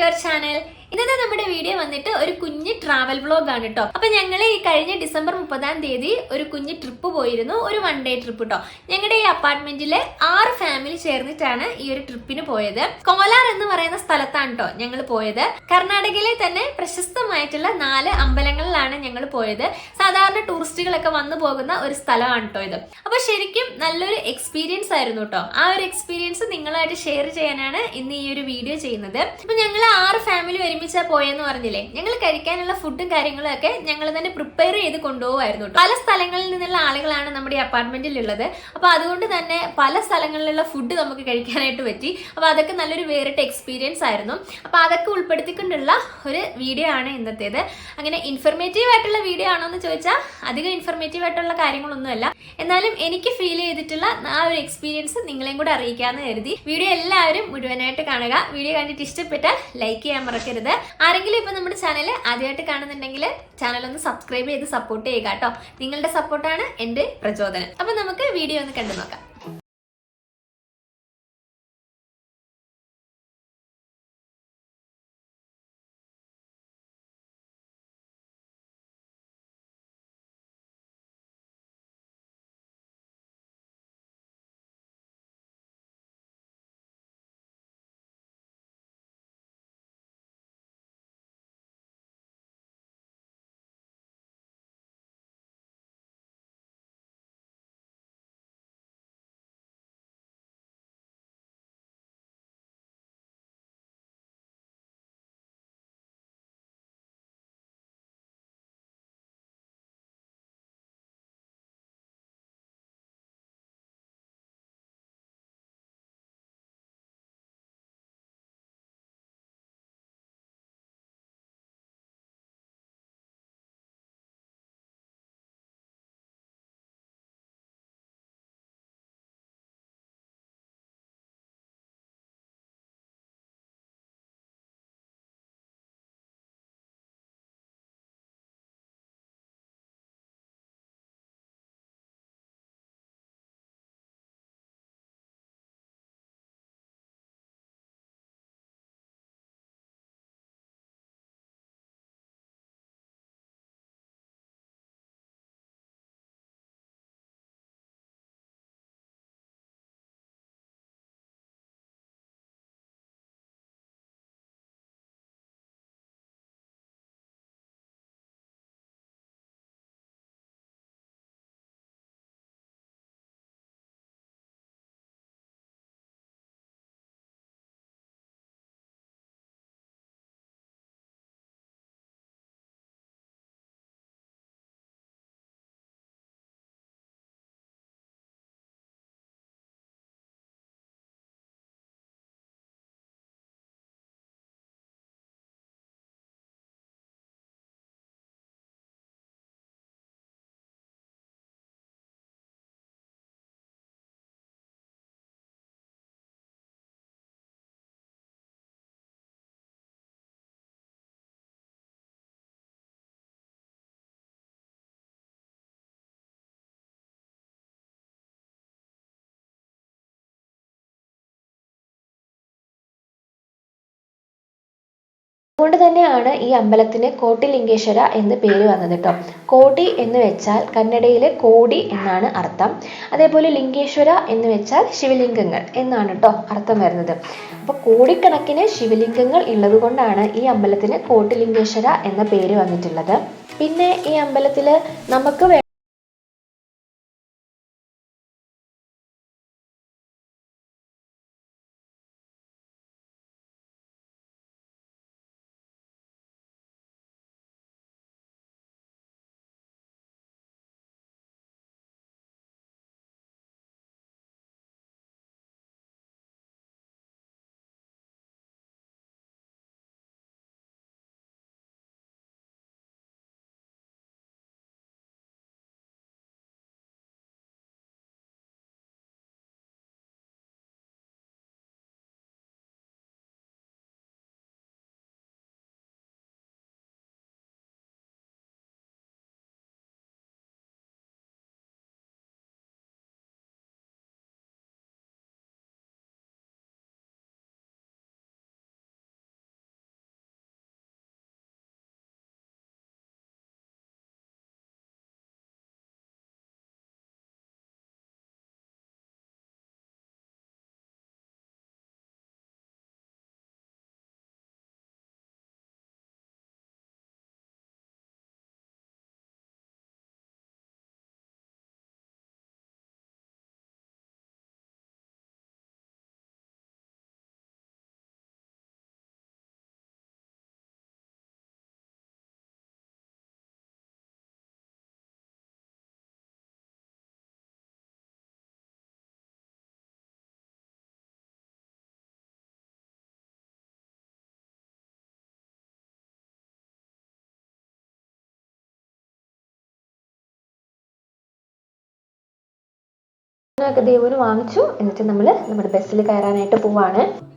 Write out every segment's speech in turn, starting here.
To our channel ഇന്നത്തെ നമ്മുടെ video വന്നിട്ട് ഒരു കുഞ്ഞ് ട്രാവൽ വ്ലോഗ് ആണ് കേട്ടോ അപ്പൊ ഞങ്ങൾ ഈ കഴിഞ്ഞ ഡിസംബർ മുപ്പതാം തീയതി ഒരു കുഞ്ഞ് ട്രിപ്പ് പോയിരുന്നു. ഒരു വൺ ഡേ ട്രിപ്പ് കേട്ടോ ഞങ്ങളുടെ ഈ അപ്പാർട്ട്മെന്റിലെ ആറ് ഫാമിലി ചേർന്നിട്ടാണ് ഈ ഒരു ട്രിപ്പിന് പോയത്. കോലാർ എന്ന് പറയുന്ന സ്ഥലത്താണ് കേട്ടോ ഞങ്ങൾ പോയത്. കർണാടകയിലെ തന്നെ പ്രശസ്തമായിട്ടുള്ള നാല് അമ്പലങ്ങളിലാണ് ഞങ്ങൾ പോയത്. സാധാരണ ടൂറിസ്റ്റുകളൊക്കെ വന്നു പോകുന്ന ഒരു സ്ഥലമാണ് കേട്ടോ ഇത്. അപ്പൊ ശരിക്കും നല്ലൊരു എക്സ്പീരിയൻസ് ആയിരുന്നു കേട്ടോ ആ ഒരു എക്സ്പീരിയൻസ് നിങ്ങളായിട്ട് ഷെയർ ചെയ്യാനാണ് ഇന്ന് ഈ ഒരു വീഡിയോ ചെയ്യുന്നത്. അപ്പൊ ഞങ്ങൾ ആറ് ഫാമിലി ഒരുമിച്ചാ പോയെന്ന് പറഞ്ഞില്ലേ? ഞങ്ങൾ കഴിക്കാനുള്ള ഫുഡും കാര്യങ്ങളും ഒക്കെ ഞങ്ങൾ തന്നെ പ്രിപ്പയർ ചെയ്ത് കൊണ്ടുപോകുമായിരുന്നു പല സ്ഥലങ്ങളിൽ നിന്നുള്ള ആളുകളാണ് നമ്മുടെ അപ്പാർട്ട്മെന്റിൽ ഉള്ളത് അപ്പൊ അതുകൊണ്ട് തന്നെ പല സ്ഥലങ്ങളിലുള്ള ഫുഡ് നമുക്ക് കഴിക്കാനായിട്ട് പറ്റി. അപ്പൊ അതൊക്കെ നല്ലൊരു വേറിട്ട എക്സ്പീരിയൻസ് ആയിരുന്നു. അപ്പൊ അതൊക്കെ ഉൾപ്പെടുത്തിക്കൊണ്ടുള്ള ഒരു വീഡിയോ ആണ് ഇന്നത്തേത് അങ്ങനെ ഇൻഫർമേറ്റീവ് ആയിട്ടുള്ള വീഡിയോ ആണോ എന്ന് ചോദിച്ചാൽ അധികം ഇൻഫർമേറ്റീവ് ആയിട്ടുള്ള കാര്യങ്ങളൊന്നുമല്ല. എന്നാലും എനിക്ക് ഫീൽ ചെയ്തിട്ടുള്ള ആ ഒരു എക്സ്പീരിയൻസ് നിങ്ങളെയും കൂടെ അറിയിക്കാമെന്ന് കരുതി. വീഡിയോ എല്ലാവരും മുഴുവനായിട്ട് കാണുക. വീഡിയോ കണ്ടിട്ട് ഇഷ്ടപ്പെട്ടാൽ ലൈക്ക് ചെയ്യാൻ മറക്കരുത്. ആരെങ്കിലും ഇപ്പൊ നമ്മുടെ ചാനൽ ആദ്യമായിട്ട് കാണുന്നുണ്ടെങ്കിൽ ചാനൽ ഒന്ന് സബ്സ്ക്രൈബ് ചെയ്ത് സപ്പോർട്ട് ചെയ്യുക കേട്ടോ. നിങ്ങളുടെ സപ്പോർട്ടാണ് എന്റെ പ്രചോദനം. അപ്പൊ നമുക്ക് വീഡിയോ ഒന്ന് കണ്ടു നോക്കാം അതുകൊണ്ട് തന്നെയാണ് ഈ അമ്പലത്തിന് കോട്ടിലിംഗേശ്വര എന്ന് പേര് വന്നത് കേട്ടോ കോടി എന്ന് വെച്ചാൽ കന്നഡയിൽ കോടി എന്നാണ് അർത്ഥം. അതേപോലെ ലിംഗേശ്വര എന്ന് വെച്ചാൽ ശിവലിംഗങ്ങൾ എന്നാണ് കേട്ടോ അർത്ഥം വരുന്നത്. അപ്പോൾ കോടിക്കണക്കിന് ശിവലിംഗങ്ങൾ ഉള്ളത് കൊണ്ടാണ് ഈ അമ്പലത്തിന് കോട്ടിലിംഗേശ്വര എന്ന പേര് വന്നിട്ടുള്ളത്. പിന്നെ ഈ അമ്പലത്തിൽ നമുക്ക് ഒക്കെ ദേവന് വാങ്ങിച്ചു. എന്നിട്ട് നമ്മൾ നമ്മുടെ ബസ്സിൽ കയറാനായിട്ട് പോവാണ്.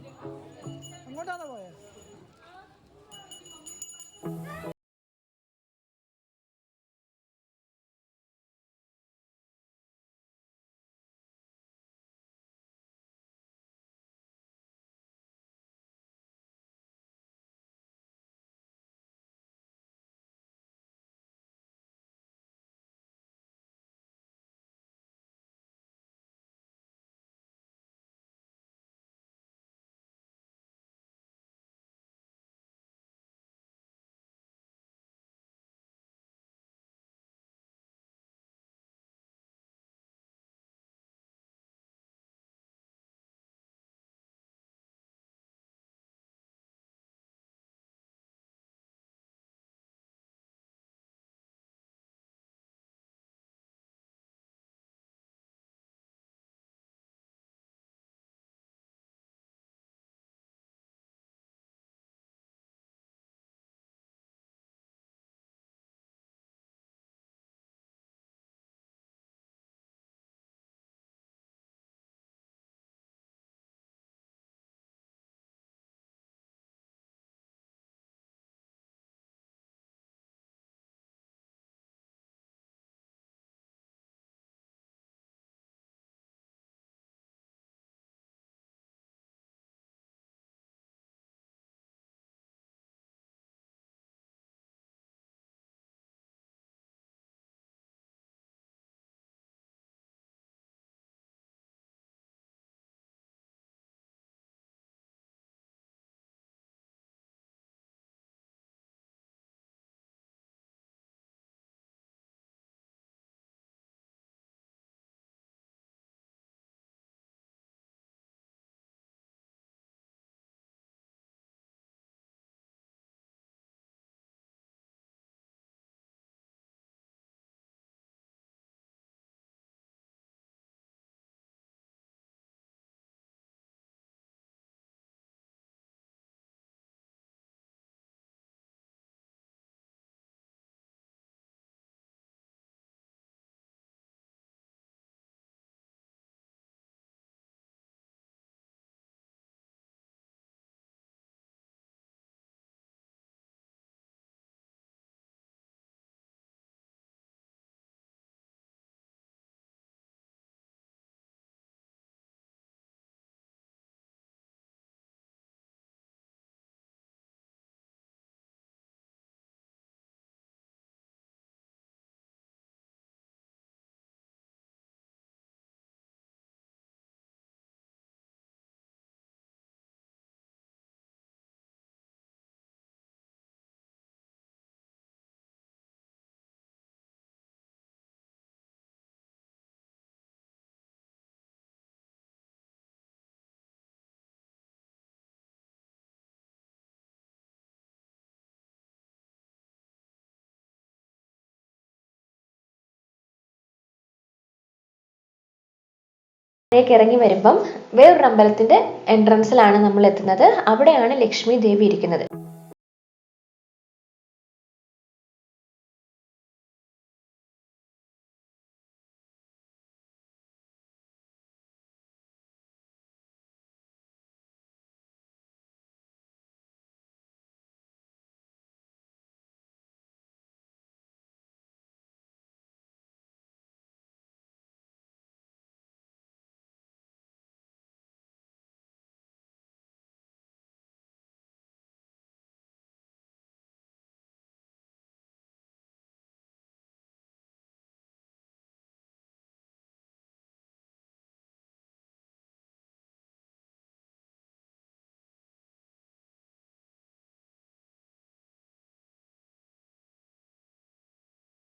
ലേക്ക് ഇറങ്ങി വരുമ്പം വേറൊരു അമ്പലത്തിന്റെ എൻട്രൻസിലാണ് നമ്മൾ എത്തുന്നത്. അവിടെയാണ് ലക്ഷ്മി ദേവി ഇരിക്കുന്നത്.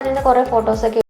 നിന്ന് കുറേ ഫോട്ടോസൊക്കെ